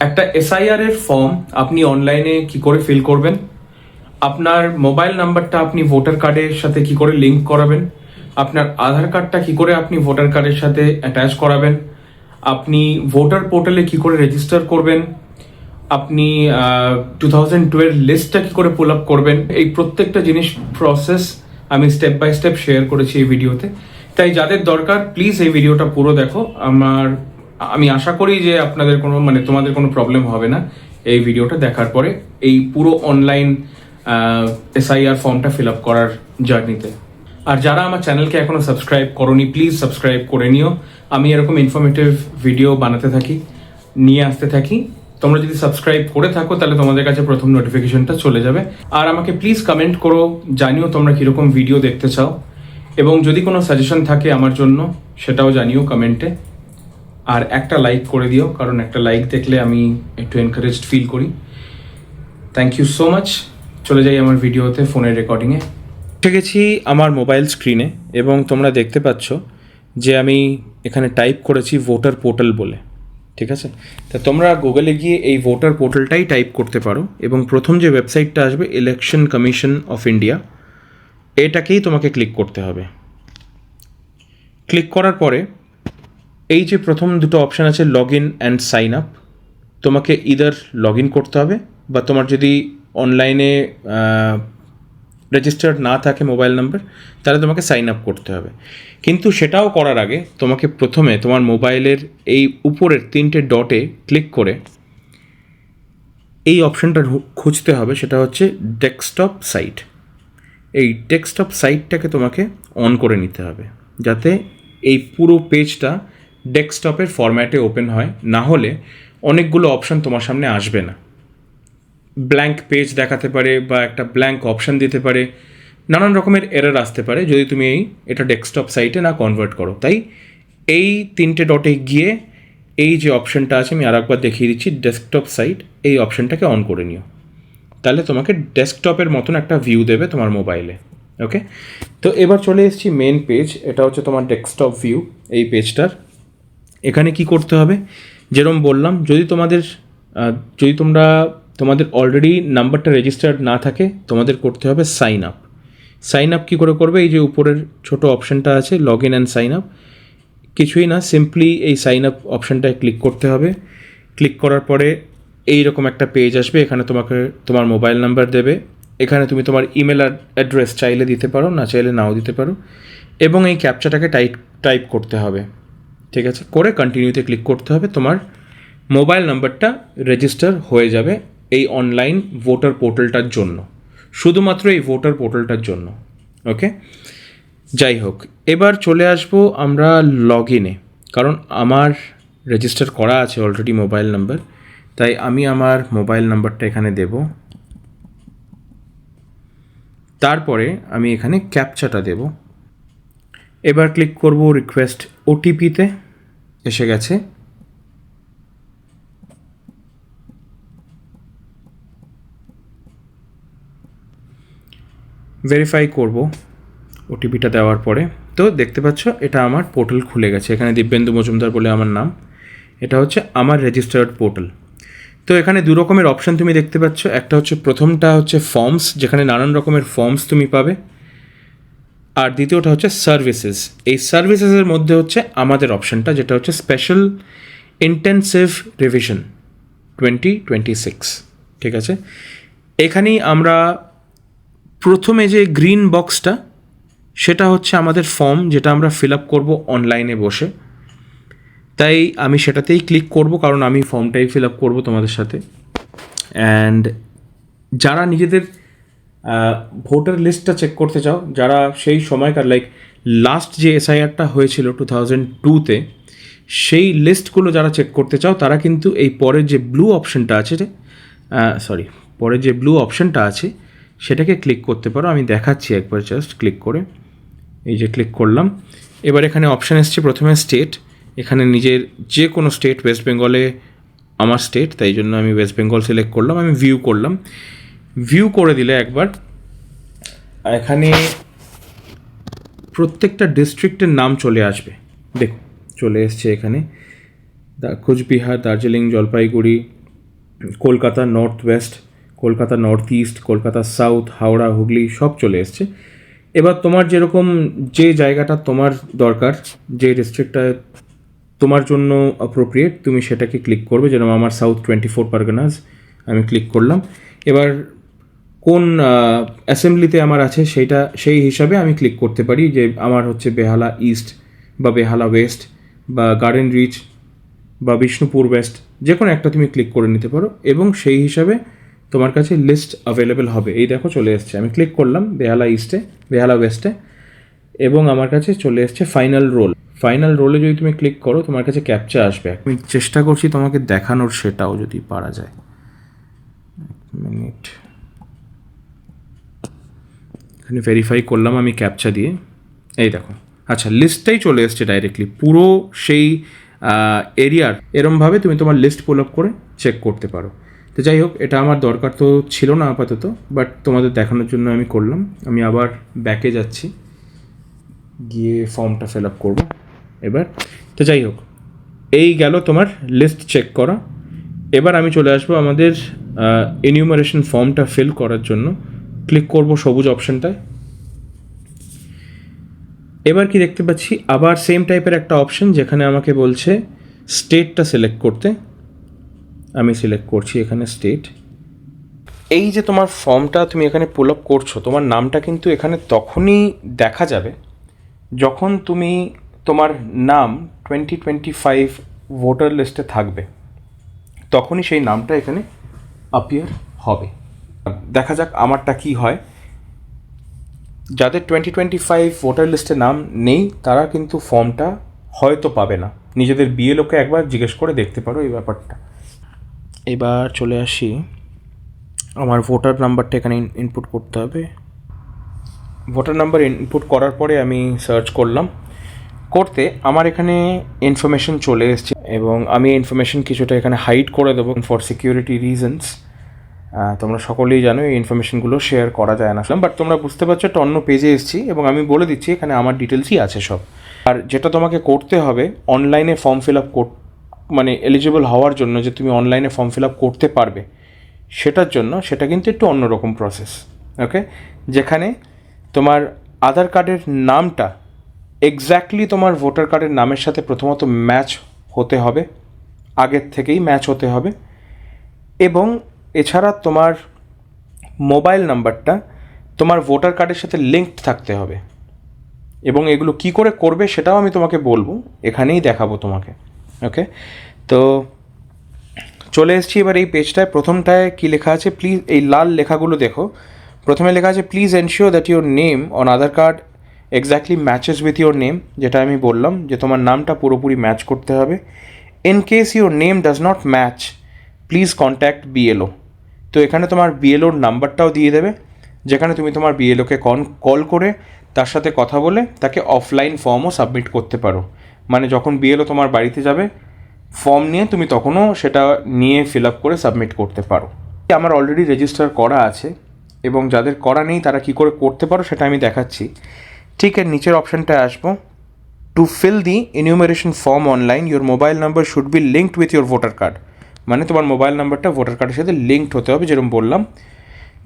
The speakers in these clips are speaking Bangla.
একটা এসআইআর এর ফর্ম আপনি অনলাইনে কি করে ফিল করবেন, আপনার মোবাইল নাম্বারটা আপনি ভোটার কার্ডের সাথে কি করে লিংক করাবেন, আপনার আধার কার্ডটা কি করে আপনি ভোটার কার্ডের সাথে অ্যাটাচ করাবেন, আপনি ভোটার পোর্টালে কি করে রেজিস্টার করবেন, আপনি টু থাউজেন্ড টুয়েলভ লিস্টটা কি করে পুল আপ করবেন, এই প্রত্যেকটা জিনিস প্রসেস আমি স্টেপ বাই স্টেপ শেয়ার করেছি এই ভিডিওতে তাই যাদের দরকার প্লিজ এই ভিডিওটা পুরো দেখো। আমার আমি আশা করি যে আপনাদের কোনো মানে তোমাদের কোনো প্রবলেম হবে না এই ভিডিওটা দেখার পরে এই পুরো অনলাইন এসআইআর ফর্মটা ফিল আপ করার জার্নিতে আর যারা আমার চ্যানেলকে এখনও সাবস্ক্রাইব করনি প্লিজ সাবস্ক্রাইব করে নিও। আমি এরকম ইনফরমেটিভ ভিডিও বানাতে থাকি, নিয়ে আসতে থাকি। তোমরা যদি সাবস্ক্রাইব করে থাকো, তাহলে তোমাদের কাছে প্রথম নোটিফিকেশনটা চলে যাবে। আর আমাকে প্লিজ কমেন্ট করো, জানিও তোমরা কীরকম ভিডিও দেখতে চাও। এবং যদি কোনো সাজেশন থাকে আমার জন্য, সেটাও জানিও কমেন্টে আর একটা লাইক করে দিও, কারণ একটা লাইক দেখলে আমি একটু এনকারেজড ফিল করি। থ্যাংক ইউ সো মাচ চলে যাই আমার ভিডিওতে ফোনের রেকর্ডিংয়ে উঠে গেছি আমার মোবাইল স্ক্রিনে এবং তোমরা দেখতে পাচ্ছ যে আমি এখানে টাইপ করেছি ভোটার পোর্টাল বলে, ঠিক আছে? তা তোমরা গুগলে গিয়ে এই ভোটার পোর্টালটাই টাইপ করতে পারো, এবং প্রথম যে ওয়েবসাইটটা আসবে ইলেকশন কমিশন অফ ইন্ডিয়া এটাকেই তোমাকে ক্লিক করতে হবে। ক্লিক করার পরে এই যে প্রথম দুটো অপশান আছে log in and sign up তোমাকে ইদার লগ ইন করতে হবে বা তোমার যদি অনলাইনে রেজিস্টার্ড না থাকে মোবাইল নাম্বার তাহলে তোমাকে সাইন আপ করতে হবে। কিন্তু সেটাও করার আগে তোমাকে প্রথমে তোমার মোবাইলের এই উপরের তিনটে ডটে ক্লিক করে এই অপশানটা খুঁজতে হবে, সেটা হচ্ছে ডেস্কটপ সাইট এই ডেস্কটপ সাইটটাকে তোমাকে অন করে নিতে হবে, যাতে এই পুরো পেজটা ডেস্কটপের ফরম্যাটে ওপেন হয়, না হলে অনেকগুলো অপশান তোমার সামনে আসবে না। ব্ল্যাঙ্ক পেজ দেখাতে পারে বা একটা ব্ল্যাঙ্ক অপশান দিতে পারে। নানান রকমের এরার আসতে পারে যদি তুমি এই, এটা ডেস্কটপ সাইটে না কনভার্ট করো। তাই এই তিনটে ডটে গিয়ে এই যে অপশানটা আছে, আমি আরেকবার দেখিয়ে দিচ্ছি, ডেস্কটপ সাইট, এই অপশানটাকে অন করে নিও। তাহলে তোমাকে ডেস্কটপের মতন একটা ভিউ দেবে তোমার মোবাইলে, ওকে? তো এবার চলে এসেছি মেন পেজ এটা হচ্ছে তোমার ডেস্কটপ ভিউ এই পেজটার এখানে কি করতে হবে? যেরকম বললাম, যদি তোমাদের যদি তোমরা, তোমাদের অলরেডি নাম্বারটা রেজিস্টার্ড না থাকে, তোমাদের করতে হবে সাইন আপ সাইন আপ কী করে করবে? এই যে উপরের ছোট অপশানটা আছে log in and sign up কিছুই না সিম্পলি এই সাইন আপ অপশানটায় ক্লিক করতে হবে। ক্লিক করার পরে এই রকম একটা পেজ আসবে, এখানে তোমাকে তোমার মোবাইল নাম্বার দেবে। এখানে তুমি তোমার ইমেল অ্যাড্রেস চাইলে দিতে পারো, না চাইলে নাও দিতে পারো। এবং এই ক্যাপচাটাকে টাইপ টাইপ করতে হবে। ঠিক আছে? করে কন্টিনিউতে ক্লিক করতে হবে। তোমার মোবাইল নাম্বারটা রেজিস্টার হয়ে যাবে এই অনলাইন ভোটার পোর্টালটার জন্য। শুধুমাত্র এই ভোটার পোর্টালটার জন্য। ওকে যাই হোক, এবার চলে আসব আমরা লগ ইনে কারণ আমার রেজিস্টার করা আছে অলরেডি মোবাইল নাম্বার তাই আমি আমার মোবাইল নাম্বারটা এখানে দেব। তারপরে আমি এখানে ক্যাপচাটা দেব। এবার ক্লিক করব রিকোয়েস্ট ওটিপিতে এসে গেছে। ভেরিফাই করব ওটিপিটা দেওয়ার পরে। তো দেখতে পাচ্ছ, এটা আমার পোর্টাল খুলে গেছে। এখানে দিব্যেন্দু মজুমদার বলে আমার নাম। এটা হচ্ছে আমার রেজিস্টার্ড পোর্টাল তো এখানে দু রকমের অপশান তুমি দেখতে পাচ্ছ। একটা হচ্ছে প্রথমটা হচ্ছে ফর্মস যেখানে নানান রকমের ফর্মস তুমি পাবে। আর দ্বিতীয়টা হচ্ছে সার্ভিসেস এই সার্ভিসেসের মধ্যে হচ্ছে আমাদের অপশানটা যেটা হচ্ছে special intensive revision twenty twenty six ঠিক আছে? এখানেই আমরা প্রথমে যে গ্রিন বক্সটা সেটা হচ্ছে আমাদের ফর্ম যেটা আমরা ফিল আপ করব অনলাইনে বসে। তাই আমি সেটাতেই ক্লিক করব, কারণ আমি ফর্মটাই ফিল আপ করব তোমাদের সাথে। অ্যান্ড যারা নিজেদের ভোটার লিস্টটা চেক করতে চাও, যারা সেই সময়কার লাইক লাস্ট যে এসআইআরটা হয়েছিল টু থাউজেন্ড টুতে সেই লিস্টগুলো যারা চেক করতে চাও, তারা কিন্তু এই পরের যে ব্লু অপশনটা আছে সরি পরের যে ব্লু অপশনটা আছে, সেটাকে ক্লিক করতে পারো। আমি দেখাচ্ছি একবার জাস্ট ক্লিক করে, এই যে ক্লিক করলাম। এবার এখানে অপশান এসছে, প্রথমে স্টেট এখানে নিজের যে কোনো স্টেট ওয়েস্ট বেঙ্গলে আমার স্টেট তাই জন্য আমি ওয়েস্ট বেঙ্গল সিলেক্ট করলাম, আমি ভিউ করলাম। ভিউ করে দিলে একবার। এখানে প্রত্যেকটা ডিস্ট্রিক্টের নাম চলে আসবে। দেখো চলে এসছে এখানে। Cooch Behar, Darjeeling, Jalpaiguri, Kolkata north west Kolkata north east Kolkata south Howrah, Hooghly সব চলে এসছে। এবার তোমার যেরকম যে জায়গাটা তোমার দরকার, যে ডিস্ট্রিক্টটা তোমার জন্য অ্যাপ্রোপ্রিয়েট তুমি সেটাকে ক্লিক করবে। যেরকম আমার সাউথ টোয়েন্টি ফোর পারগানাস আমি ক্লিক করলাম। এবার কোন অ্যাসেম্বলিতে আমার আছে সেইটা, সেই হিসাবে আমি ক্লিক করতে পারি যে আমার হচ্ছে বেহালা ইস্ট বা বেহালা ওয়েস্ট বা গার্ডেন রিচ বা বিষ্ণুপুর ওয়েস্ট যে কোনো একটা তুমি ক্লিক করে নিতে পারো এবং সেই হিসাবে তোমার কাছে লিস্ট অ্যাভেলেবেল হবে। এই দেখো চলে এসছে। আমি ক্লিক করলাম বেহালা ইস্টে বেহালা ওয়েস্টে এবং আমার কাছে চলে এসছে ফাইনাল রোল ফাইনাল রোলে যদি তুমি ক্লিক করো, তোমার কাছে ক্যাপচা আসবে। আমি চেষ্টা করছি তোমাকে দেখানোর সেটাও যদি পারা যায়। মিনিট এখানে ভেরিফাই করলাম আমি ক্যাপচা দিয়ে। এই দেখো। আচ্ছা লিস্টটাই চলে এসছে ডাইরেক্টলি পুরো সেই এরিয়ার এরমভাবে তুমি তোমার লিস্ট পুল আপ করে চেক করতে পারো। তো যাই হোক, এটা আমার দরকার তো ছিল না আপাতত বাট তোমাদের দেখানোর জন্য আমি করলাম। আমি আবার ব্যাকে যাচ্ছি। গিয়ে ফর্মটা ফিল আপ করব। এবার, তো যাই হোক। এই গেল তোমার লিস্ট চেক করা। এবার আমি চলে আসব আমাদের এনিউমারেশন ফর্মটা ফিল করার জন্য। ক্লিক করব সবুজ অপশনটায়। এবার কি দেখতে পাচ্ছি? আবার সেম টাইপের একটা অপশন যেখানে আমাকে বলছে স্টেটটা সিলেক্ট করতে। আমি সিলেক্ট করছি এখানে স্টেট এই যে তোমার ফর্মটা তুমি এখানে পুল আপ করছ, তোমার নামটা কিন্তু এখানে তখনই দেখা যাবে যখন তুমি তোমার নাম টোয়েন্টি টোয়েন্টি ফাইভ ভোটার লিস্টে থাকবে। তখনই সেই নামটা এখানে আপিয়ার হবে। দেখা যাক আমারটা কি হয়। যাদের টোয়েন্টি টোয়েন্টি ফাইভ ভোটার লিস্টে নাম নেই, তারা কিন্তু ফর্মটা হয়তো পাবে না। নিজেদের বিয়ে বিএলওকে একবার জিজ্ঞেস করে দেখতে পারো এই ব্যাপারটা। এবার চলে আসি। আমার ভোটার নাম্বারটা এখানে ইনপুট করতে হবে। ভোটার নাম্বার ইনপুট করার পরে আমি সার্চ করলাম। করতে আমার এখানে ইনফরমেশন চলে এসছে এবং আমি ইনফরমেশন কিছুটা এখানে হাইড করে দেবো ফর সিকিউরিটি রিজনস তোমরা সকলেই জানো এই ইনফরমেশনগুলো শেয়ার করা যায় না। বাট তোমরা বুঝতে পারছ একটা অন্য পেজে এসেছি এবং আমি বলে দিচ্ছি, এখানে আমার ডিটেলসই আছে সব। আর যেটা তোমাকে করতে হবে অনলাইনে ফর্ম ফিল আপ কর মানে এলিজিবল হওয়ার জন্য যে তুমি অনলাইনে ফর্ম ফিল আপ করতে পারবে, সেটার জন্য সেটা কিন্তু একটু অন্যরকম প্রসেস ওকে যেখানে তোমার আধার কার্ডের নামটা এক্স্যাক্টলি তোমার ভোটার কার্ডের নামের সাথে প্রথমত ম্যাচ হতে হবে, আগের থেকেই ম্যাচ হতে হবে এবং এছাড়া তোমার মোবাইল নাম্বারটা তোমার ভোটার কার্ডের সাথে লিঙ্কড থাকতে হবে। এবং এগুলো কি করে করবে সেটাও আমি তোমাকে বলব। এখানেই দেখাবো তোমাকে। ওকে তো চলে এসেছি এবার এই পেজটায় প্রথমটায় কী লেখা আছে? প্লিজ এই লাল লেখাগুলো দেখো। প্রথমে লেখা আছে please ensure that your name on Aadhaar card exactly matches with your name যেটা আমি বললাম যে তোমার নামটা পুরোপুরি ম্যাচ করতে হবে। In case your name does not match please contact BLO তো এখানে তোমার বিএলওর নাম্বারটাও দিয়ে দেবে, যেখানে তুমি তোমার বিএলওকে কন কল করে তার সাথে কথা বলে তাকে অফলাইন ফর্মও সাবমিট করতে পারো। মানে যখন বিএলও তোমার বাড়িতে যাবে ফর্ম নিয়ে তুমি তখনও সেটা নিয়ে ফিল আপ করে সাবমিট করতে পারো। আমার অলরেডি রেজিস্টার করা আছে এবং যাদের করা নেই তারা কী করে করতে পারো সেটা আমি দেখাচ্ছি। ঠিক এর নিচের অপশানটায় আসব। To fill the enumeration form online your mobile number should be linked with your voter card মানে তোমার মোবাইল নাম্বারটা ভোটার কার্ডের সাথে লিঙ্কড হতে হবে, যেরকম বললাম।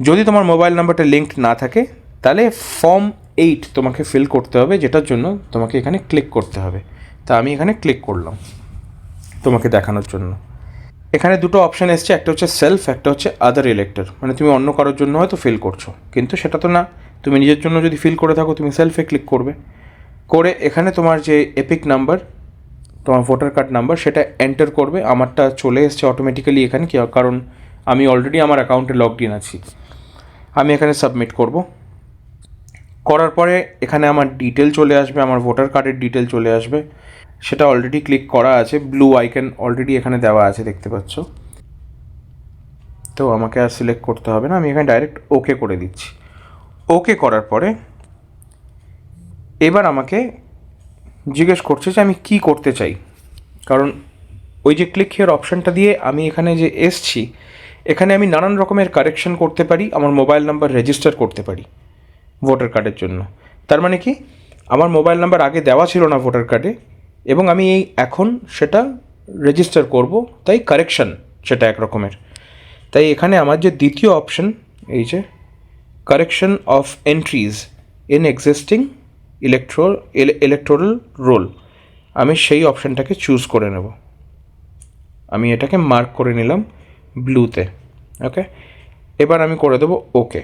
যদি তোমার মোবাইল নাম্বারটা লিঙ্কড না থাকে, তাহলে ফর্ম এইট তোমাকে ফিল করতে হবে, যেটার জন্য তোমাকে এখানে ক্লিক করতে হবে। তা আমি এখানে ক্লিক করলাম তোমাকে দেখানোর জন্য। এখানে দুটো অপশান এসছে, একটা হচ্ছে সেলফ একটা হচ্ছে আদার ইলেক্টর মানে তুমি অন্য কারোর জন্য হয়তো ফিল করছ, কিন্তু সেটা তো না। তুমি নিজের জন্য যদি ফিল করে থাকো, তুমি সেলফে ক্লিক করবে। করে এখানে তোমার যে এপিক নাম্বার তোমার ভোটার কার্ড নাম্বার সেটা এন্টার করবে, আমারটা চলে এসছে অটোমেটিক্যালি এখানে কারণ আমি অলরেডি আমার অ্যাকাউন্টে লগড ইন আছি। আমি এখানে সাবমিট করব। করার পরে এখানে আমার ডিটেল চলে আসবে, আমার ভোটার কার্ডের ডিটেল চলে আসবে। সেটা অলরেডি ক্লিক করা আছে ব্লু আইকন অলরেডি এখানে দেওয়া আছে, দেখতে পাচ্ছ? তো আমাকে আর সিলেক্ট করতে হবে না, আমি এখানে ডাইরেক্ট ওকে করে দিচ্ছি। ওকে করার পরে এবার আমাকে জিজ্ঞেস করছে যে আমি কি করতে চাই। কারণ ওই যে ক্লিক হিয়ার অপশানটা দিয়ে আমি এখানে যে এসছি, এখানে আমি নানান রকমের কারেকশন করতে পারি, আমার মোবাইল নাম্বার রেজিস্টার করতে পারি ভোটার কার্ডের জন্য। তার মানে কি? আমার মোবাইল নাম্বার আগে দেওয়া ছিল না ভোটার কার্ডে এবং আমি এই এখন সেটা রেজিস্টার করব, তাই কারেকশন সেটা এক রকমের। তাই এখানে আমার যে দ্বিতীয় অপশন এই যে correction of entries in existing electro electoral roll আমি সেই অপশানটাকে চুজ করে নেব। আমি এটাকে মার্ক করে নিলাম ব্লুতে ওকে এবার আমি করে দেবো ওকে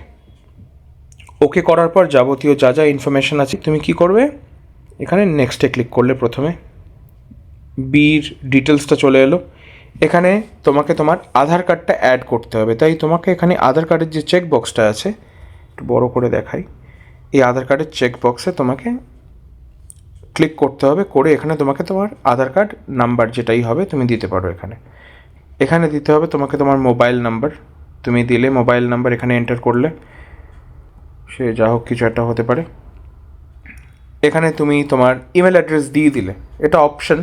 ওকে করার পর যাবতীয় যা যা ইনফরমেশান আছে, তুমি কি করবে? এখানে নেক্সটে ক্লিক করলে প্রথমে বির ডিটেলসটা চলে এলো। এখানে তোমাকে তোমার আধার কার্ডটা অ্যাড করতে হবে। তাই তোমাকে এখানে আধার কার্ডের যে চেক বক্সটা আছে, একটু বড় করে দেখাই। এই আধার কার্ডের চেক বক্সে তোমাকে ক্লিক করতে হবে করে এখানে তোমাকে তোমার আধার কার্ড নাম্বার যেটাই হবে তুমি দিতে পারো এখানে। এখানে দিতে হবে তোমাকে তোমার মোবাইল নাম্বার তুমি দিলে মোবাইল নাম্বার এখানে এন্টার করলে। সে যা হোক কিছু একটা হতে পারে। এখানে তুমি তোমার ইমেল অ্যাড্রেস দিয়ে দিলে। এটা অপশন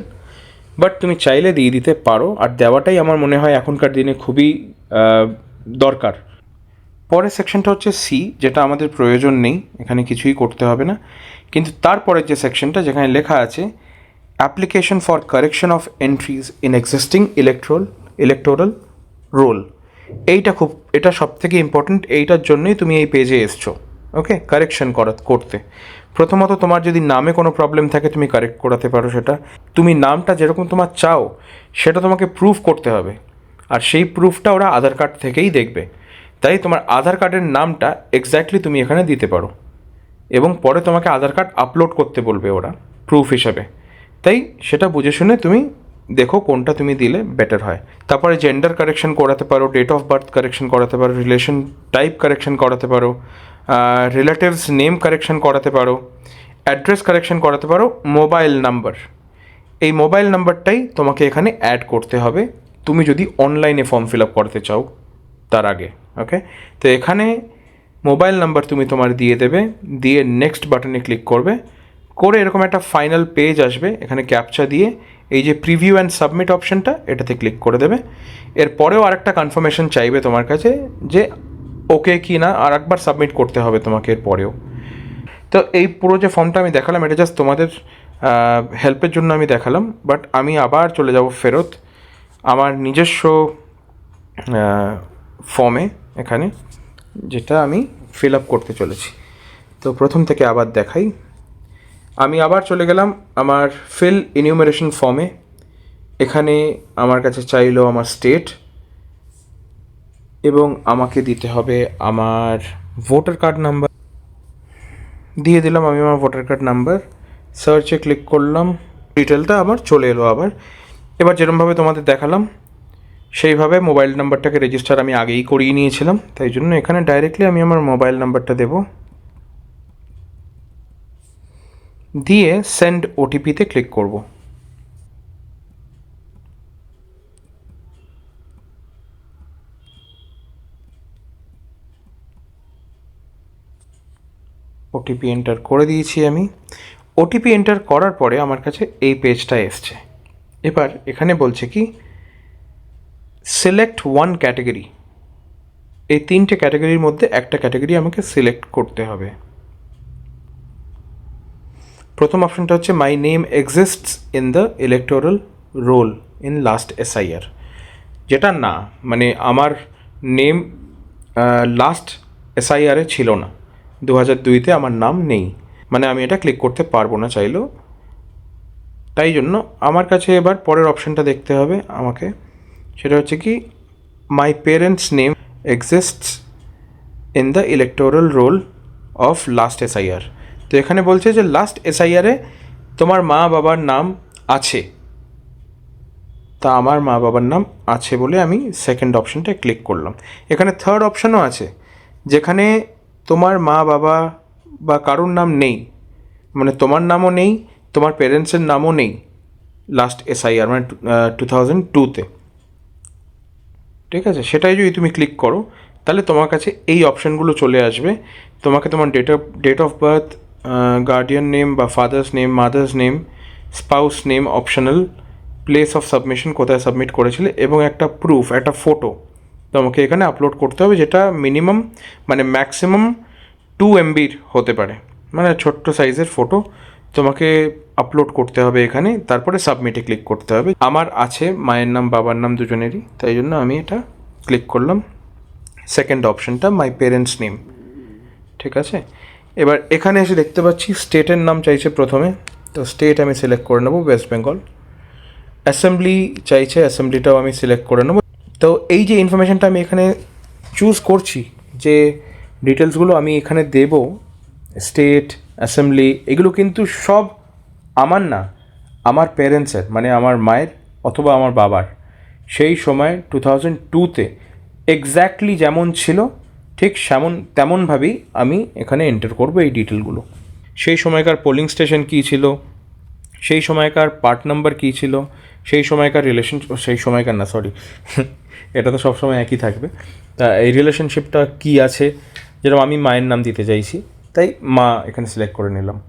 বাট তুমি চাইলে দিয়ে দিতে পারো। আর দেওয়াটাই আমার মনে হয় এখনকার দিনে খুবই দরকার। পরের সেকশনটা হচ্ছে সি যেটা আমাদের প্রয়োজন নেই, এখানে কিছুই করতে হবে না। কিন্তু তারপরের যে সেকশনটা যেখানে লেখা আছে application for correction of entries in existing electoral electoral roll এইটা খুব, এটা সব থেকে ইম্পর্ট্যান্ট এইটার জন্যই তুমি এই পেজে এসছো ওকে কারেকশন করা, করতে। প্রথমত তোমার যদি নামে কোনো প্রবলেম থাকে, তুমি কারেক্ট করাতে পারো সেটা। তুমি নামটা যেরকম তোমার চাও, সেটা তোমাকে প্রুফ করতে হবে। আর সেই প্রুফটা ওরা আধার কার্ড থেকেই দেখবে। তাই তোমার আধার কার্ডের নামটা এক্স্যাক্টলি তুমি এখানে দিতে পারো। এবং পরে তোমাকে আধার কার্ড আপলোড করতে বলবে ওরা প্রুফ হিসাবে। তাই সেটা বুঝে শুনে তুমি দেখো কোনটা তুমি দিলে বেটার হয়। তারপরে জেন্ডার কারেকশন করাতে পারো ডেট অফ বার্থ কারেকশন করাতে পারো রিলেশন টাইপ কারেকশন করাতে পারো রিলেটিভস নেম কারেকশন করাতে পারো অ্যাড্রেস কারেকশন করাতে পারো মোবাইল নাম্বার এই মোবাইল নাম্বারটাই তোমাকে এখানে অ্যাড করতে হবে। তুমি যদি অনলাইনে ফর্ম ফিল আপ করতে চাও তার আগে। ওকে তো এখানে মোবাইল নাম্বার তুমি তোমার দিয়ে দেবে, দিয়ে নেক্সট বাটনে ক্লিক করবে, করে এরকম একটা ফাইনাল পেজ আসবে, এখানে ক্যাপচা দিয়ে, এই যে প্রিভিউ অ্যান্ড সাবমিট অপশনটা এটাতে ক্লিক করে দেবে। এরপরেও আরেকটা কনফার্মেশন চাইবে তোমার কাছে যে ওকে কি না আর একবার সাবমিট করতে হবে তোমাকে এরপরেও তো এই পুরো যে ফর্মটা আমি দেখালাম, এটা জাস্ট তোমাদের হেল্পের জন্য আমি দেখালাম বাট আমি আবার চলে যাব ফেরত। আমার নিজস্ব ফর্মে এখানে, যেটা আমি ফিল আপ করতে চলেছি। তো প্রথম থেকে আবার দেখাই। আমি আবার চলে গেলাম আমার ফিল ইনিউমারেশন ফর্মে এখানে আমার কাছে চাইলো আমার স্টেট এবং আমাকে দিতে হবে আমার ভোটার কার্ড নাম্বার দিয়ে দিলাম আমি আমার ভোটার কার্ড নাম্বার সার্চে ক্লিক করলাম। ডিটেলটা আমার চলে এলো আবার। এবার যেরমভাবে তোমাদের দেখালাম সেইভাবে মোবাইল নাম্বারটাকে রেজিস্টার আমি আগেই করিয়ে নিয়েছিলাম, তাই জন্য এখানে ডাইরেক্টলি আমি আমার মোবাইল নাম্বারটা দেব। দিয়ে সেন্ড ওটিপিতে ক্লিক করব। ওটিপি এন্টার করে দিয়েছি আমি। ওটিপি এন্টার করার পরে আমার কাছে এই পেজটা এসছে। এবার এখানে বলছে কি সিলেক্ট ওয়ান ক্যাটাগরি এই তিনটে ক্যাটাগরির মধ্যে একটা ক্যাটাগরি আমাকে সিলেক্ট করতে হবে। প্রথম অপশনটা হচ্ছে my name exists in the electoral roll in last SIR যেটা না মানে আমার নেম লাস্ট এসআইআরে ছিল না। দু হাজার দুইতে আমার নাম নেই। মানে আমি এটা ক্লিক করতে পারব না চাইলেও। তাই জন্য আমার কাছে এবার পরের অপশনটা দেখতে হবে আমাকে। সেটা হচ্ছে কি my parents name exists in the electoral roll of last SIR তো এখানে বলছে যে লাস্ট এসআইআরে তোমার মা বাবার নাম আছে। তা আমার মা বাবার নাম আছে বলে আমি সেকেন্ড অপশনটা ক্লিক করলাম। এখানে থার্ড অপশনও আছে, যেখানে তোমার মা বাবা বা কারোর নাম নেই মানে তোমার নামও নেই, তোমার পেরেন্টসের নামও নেই লাস্ট এসআইআর মানে টু থাউজেন্ড টুতে ঠিক আছে? সেটাই যদি তুমি ক্লিক করো, তাহলে তোমার কাছে এই অপশানগুলো চলে আসবে। তোমাকে তোমার date of date of birth guardian name বা father's name mother's name spouse name optional place of submission কোথায় সাবমিট করেছিলে এবং একটা প্রুফ একটা ফটো তোমাকে এখানে আপলোড করতে হবে, যেটা মিনিমাম মানে ম্যাক্সিমাম টু এমবির হতে পারে। মানে ছোট্ট সাইজের ফটো তোমাকে আপলোড করতে হবে এখানে, তারপরে সাবমিটে ক্লিক করতে হবে। আমার আছে, মায়ের নাম, বাবার নাম দুজনেরই, তাই জন্য আমি এটা ক্লিক করলাম। সেকেন্ড অপশনটা মাই পেরেন্টস নেম ঠিক আছে? এবার এখানে এসে দেখতে পাচ্ছি স্টেটের নাম চাইছে প্রথমে। তো স্টেট আমি সিলেক্ট করে নেব ওয়েস্ট বেঙ্গল অ্যাসেম্বলি চাইছে অ্যাসেম্বলিটাও আমি সিলেক্ট করে নেব। তো এই যে ইনফরমেশনটা আমি এখানে চুজ করছি, যে ডিটেলসগুলো আমি এখানে দেব স্টেট অ্যাসেম্বলি এগুলো কিন্তু সব আমার না, আমার প্যারেন্টসের মানে আমার মায়ের অথবা আমার বাবার, সেই সময় টু থাউজেন্ড টুতে এক্স্যাক্টলি যেমন ছিল, ঠিক সেমন, তেমনভাবেই আমি এখানে এন্টার করব এই ডিটেলগুলো সেই সময়কার পোলিং স্টেশন কী ছিল? সেই সময়কার পার্ট নাম্বার কী ছিল? সেই সময়কার রিলেশন সেই সময়কার না সরি এটা তো সবসময় একই থাকবে। তা এই রিলেশনশিপটা কী আছে? যেরকম আমি মায়ের নাম দিতে চাইছি, তাই মা এখানে সিলেক্ট করে নিলাম।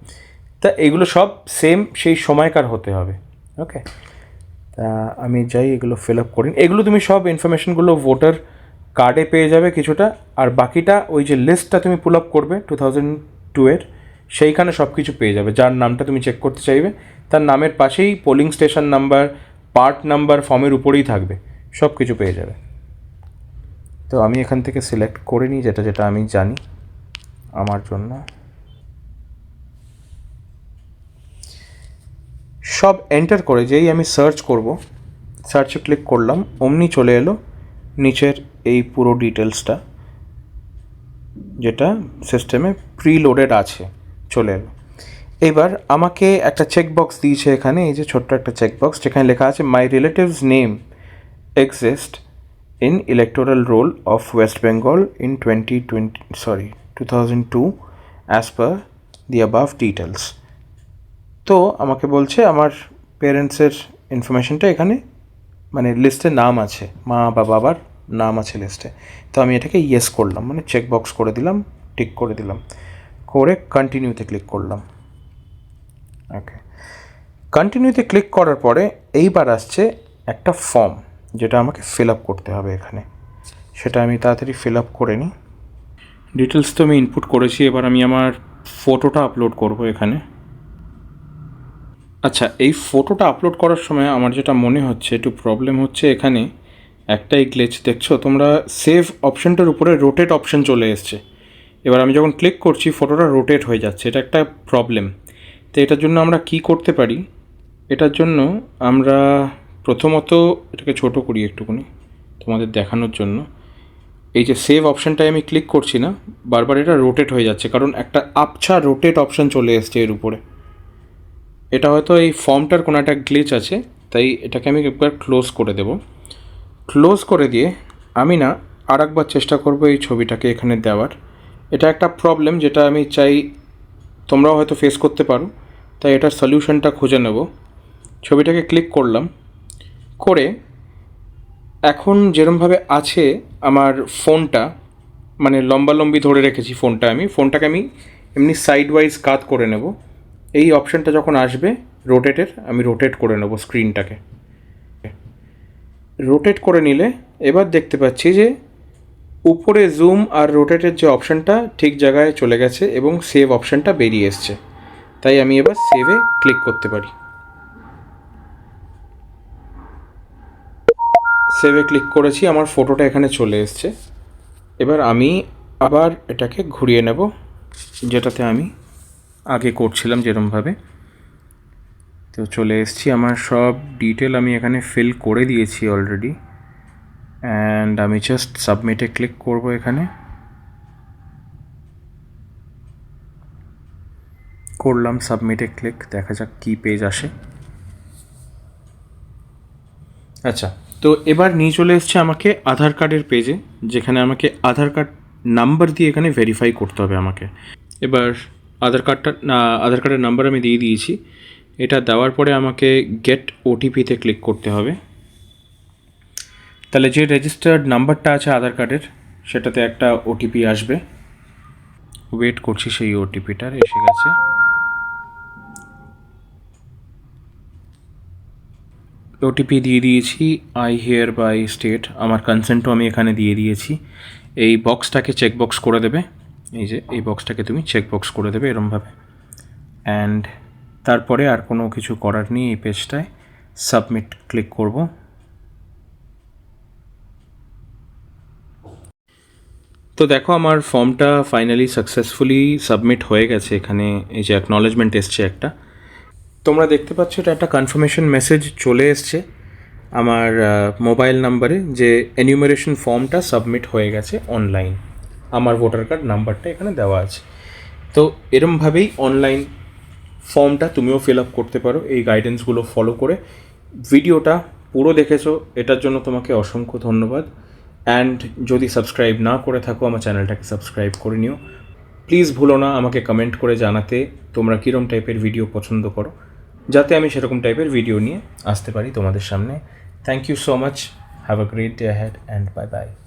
তা এগুলো সব সেম সেই সময়কার হতে হবে। ওকে তা আমি যাই এগুলো ফিল আপ করি। এগুলো তুমি সব ইনফরমেশনগুলো ভোটার কার্ডে পেয়ে যাবে কিছুটা। আর বাকিটা ওই যে লিস্টটা তুমি পুল আপ করবে টু থাউজেন্ড টু এর, সেইখানে সব কিছু পেয়ে যাবে। যার নামটা তুমি চেক করতে চাইবে, তার নামের পাশেই polling station number part number ফর্মের উপরেই থাকবে। সব কিছু পেয়ে যাবে। তো আমি এখান থেকে সিলেক্ট করে নিই যেটা যেটা আমি জানি আমার জন্য। সব এন্টার করে যেই আমি সার্চ করব সার্চে ক্লিক করলাম, অমনি চলে এলো নিচের এই পুরো ডিটেলসটা যেটা সিস্টেমে প্রিলোডেড আছে, চলে এলো। এবার আমাকে একটা চেকবক্স দিয়েছে এখানে, এই যে ছোট্ট একটা চেকবক্স যেখানে লেখা আছে my relatives name exist in electoral roll of West Bengal in twenty twenty sorry two thousand two as per the above details তো আমাকে বলছে, আমার পেরেন্টসের ইনফরমেশনটা এখানে মানে লিস্টে নাম আছে, মা বা বাবার নাম আছে লিস্টে তো আমি এটাকে ইয়েস করলাম মানে চেক বক্স করে দিলাম টিক করে দিলাম। করে কন্টিনিউতে ক্লিক করলাম। ওকে কন্টিনিউতে ক্লিক করার পরে এইবার আসছে একটা ফর্ম যেটা আমাকে ফিল আপ করতে হবে এখানে। সেটা আমি তাড়াতাড়ি ফিল আপ করে নিই। ডিটেলস তো আমি ইনপুট করেছি, এবার আমি আমার ফটোটা আপলোড করব এখানে। আচ্ছা এই ফটোটা আপলোড করার সময় আমার যেটা মনে হচ্ছে, একটু প্রবলেম হচ্ছে এখানে। একটাই গ্লেচ দেখছ? তোমরা সেভ অপশনটার উপরে রোটেট অপশন চলে এসছে। এবার আমি যখন ক্লিক করছি ফটোটা রোটেট হয়ে যাচ্ছে। এটা একটা প্রবলেম তো এটার জন্য আমরা কি করতে পারি? এটার জন্য আমরা প্রথমত এটাকে ছোট করি একটুখানি, তোমাদের দেখানোর জন্য। এই যে সেভ অপশানটায় আমি ক্লিক করছি না, বারবার এটা রোটেট হয়ে যাচ্ছে। কারণ একটা আপছা রোটেট অপশান চলে এসছে এর উপরে। এটা হয়তো এই ফর্মটার কোনো একটা গ্লিচ আছে, তাই এটাকে আমি একবার ক্লোজ করে দেব। ক্লোজ করে দিয়ে আমি না আর একবার চেষ্টা করব এই ছবিটাকে এখানে দেওয়ার। এটা একটা প্রবলেম যেটা আমি চাই তোমরাও হয়তো ফেস করতে পারো, তাই এটার সলিউশনটা খুঁজে নেব। ছবিটাকে ক্লিক করলাম। করে এখন যেরমভাবে আছে আমার ফোনটা মানে লম্বালম্বি ধরে রেখেছি ফোনটা আমি, ফোনটাকে আমি এমনি সাইড ওয়াইজ কাত করে নেব। এই অপশানটা যখন আসবে রোটেটের আমি রোটেট করে নেব স্ক্রিনটাকে রোটেট করে নিলে, এবার দেখতে পাচ্ছি যে, উপরে জুম আর রোটেটের যে অপশানটা ঠিক জায়গায় চলে গেছে এবং সেভ অপশানটা বেরিয়ে এসছে। তাই আমি এবার সেভে ক্লিক করতে পারি। সেভে ক্লিক করেছি, আমার ফটোটা এখানে চলে এসছে। এবার আমি আবার এটাকে ঘুরিয়ে নেব, যেটাতে আমি আগে করছিলাম যেরমভাবে। তো চলে এসেছি, আমার সব ডিটেল আমি এখানে ফিল করে দিয়েছি অলরেডি অ্যান্ড আমি জাস্ট সাবমিটে ক্লিক করব এখানে। করলাম সাবমিটে ক্লিক দেখা যাক কী পেজ আসে। আচ্ছা তো এবার নিয়ে চলে এসছে আমাকে আধার কার্ডের পেজে যেখানে আমাকে আধার কার্ড নাম্বার দিয়ে এখানে ভেরিফাই করতে হবে আমাকে। এবার আধার কার্ডটা আধার কার্ডের নাম্বার আমি দিয়ে দিয়েছি। এটা দেওয়ার পরে আমাকে গেট ওটিপিতে ক্লিক করতে হবে। তাহলে যে রেজিস্টার্ড নাম্বারটা আছে আধার কার্ডের, সেটাতে একটা ওটিপি আসবে। ওয়েট করছি সেই ওটিপিটার এসে গেছে। ওটিপি দিয়ে দিয়েছি আই হেয়ার বাই স্টেট আমার কনসেন্টও আমি এখানে দিয়ে দিয়েছি। এই বক্সটাকে চেক বক্স করে দেবে। এই যে এই বক্সটাকে তুমি চেক বক্স করে দেবে এরমভাবে। অ্যান্ড তারপরে আর কোনো কিছু করার নেই এই পেজটায় সাবমিট ক্লিক করব। তো দেখো আমার ফর্মটা ফাইনালি সাকসেসফুলি সাবমিট হয়ে গেছে এখানে। এই যে অ্যাকনলেজমেন্ট এসছে একটা। তোমরা দেখতে পাচ্ছ এটা একটা কনফার্মেশন মেসেজ চলে এসছে আমার মোবাইল নাম্বারে যে এনিউমারেশন ফর্মটা সাবমিট হয়ে গেছে অনলাইন আমার ভোটার কার্ড নাম্বারটা এখানে দেওয়া আছে। তো এরমভাবেই অনলাইন ফর্মটা তুমিও ফিল আপ করতে পারো, এই গাইডেন্সগুলো ফলো করে। ভিডিওটা পুরো দেখেছ, এটার জন্য তোমাকে অসংখ্য ধন্যবাদ। অ্যান্ড যদি সাবস্ক্রাইব না করে থাকো, আমার চ্যানেলটাকে সাবস্ক্রাইব করে নিও। প্লিজ ভুলো না, আমাকে কমেন্ট করে জানাতে তোমরা কীরকম টাইপের ভিডিও পছন্দ করো, যাতে আমি সেরকম টাইপের ভিডিও নিয়ে আসতে পারি তোমাদের সামনে। Thank you so much have a great day had and bye bye